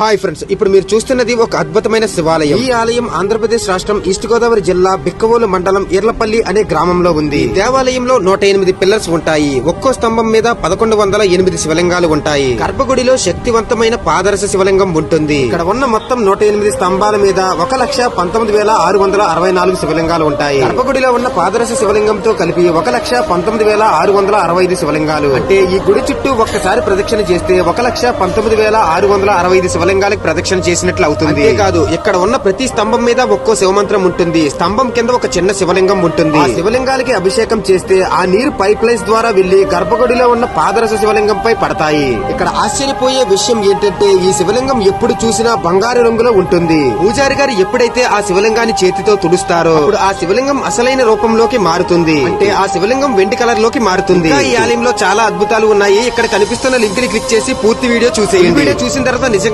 Hi friends ఇప్పుడు మీరు చూస్తున్నది ఒక అద్భుతమైన శివాలయం. ఈ ఆలయం ఆంధ్రప్రదేశ్ రాష్ట్రం ఈస్ట్ గోదావరి జిల్లా బిక్కవోలు మండలం ఎర్లపల్లి అనే గ్రామంలో ఉంది. దేవాలయంలో నూట ఎనిమిది పిల్లర్స్ ఉంటాయి. ఒక్కో స్తంభం మీద పదకొండు వందల ఎనిమిది శివలింగాలు ఉంటాయి. గర్భగుడిలో శక్తివంతమైన పాదరస శివలింగం ఉంటుంది. ఇక్కడ ఉన్న మొత్తం నూట ఎనిమిది స్తంభాల మీద ఒక లక్ష పంతొమ్మిది వేల ఆరు వందల అరవై నాలుగు శివలింగాలు ఉంటాయి. గర్భగుడిలో ఉన్న పాదరస శివలింగంతో కలిపి ఒక లక్ష పంతొమ్మిది వేల ఆరు వందల అరవై ఐదు శివలింగాలు. అంటే ఈ గుడి చుట్టూ ఒక్కసారి ప్రదక్షిణ చేస్తే ఒక లక్ష పంతొమ్మిది వేల ఆరు వందల అరవై ఐదు శివలింగాలకు ప్రదక్షిణ చేసినట్లు అవుతుంది. కాదు ఇక్కడ ఉన్న ప్రతి స్తంభం మీద ఒక్కో శివమంత్రం ఉంటుంది. స్తంభం కింద ఒక చిన్న శివలింగం ఉంటుంది. ఆ శివలింగాలకి అభిషేకం చేస్తే ఆ నీరు పైప్ లైన్స్ ద్వారా వెళ్ళి గర్భగుడిలో ఉన్న పాదరస శివలింగంపై పడతాయి. ఇక్కడ ఆశ్చర్యపోయే విషయం ఏంటంటే ఈ శివలింగం ఎప్పుడు చూసినా బంగారు రంగులో ఉంటుంది. పూజారి గారు ఎప్పుడైతే ఆ శివలింగాన్ని చేతితో తుడుస్తారో అప్పుడు ఆ శివలింగం అసలైన రూపంలోకి మారుతుంది. అంటే ఆ శివలింగం వెండి కలర్లోకి మారుతుంది ఈ ఆలయంలో చాలా అద్భుతాలు ఉన్నాయి. ఇక్కడ కనిపిస్తున్న లింక్ని క్లిక్ చేసి పూర్తి వీడియో చూసేయండి. వీడియో చూసిన తర్వాత నిజంగా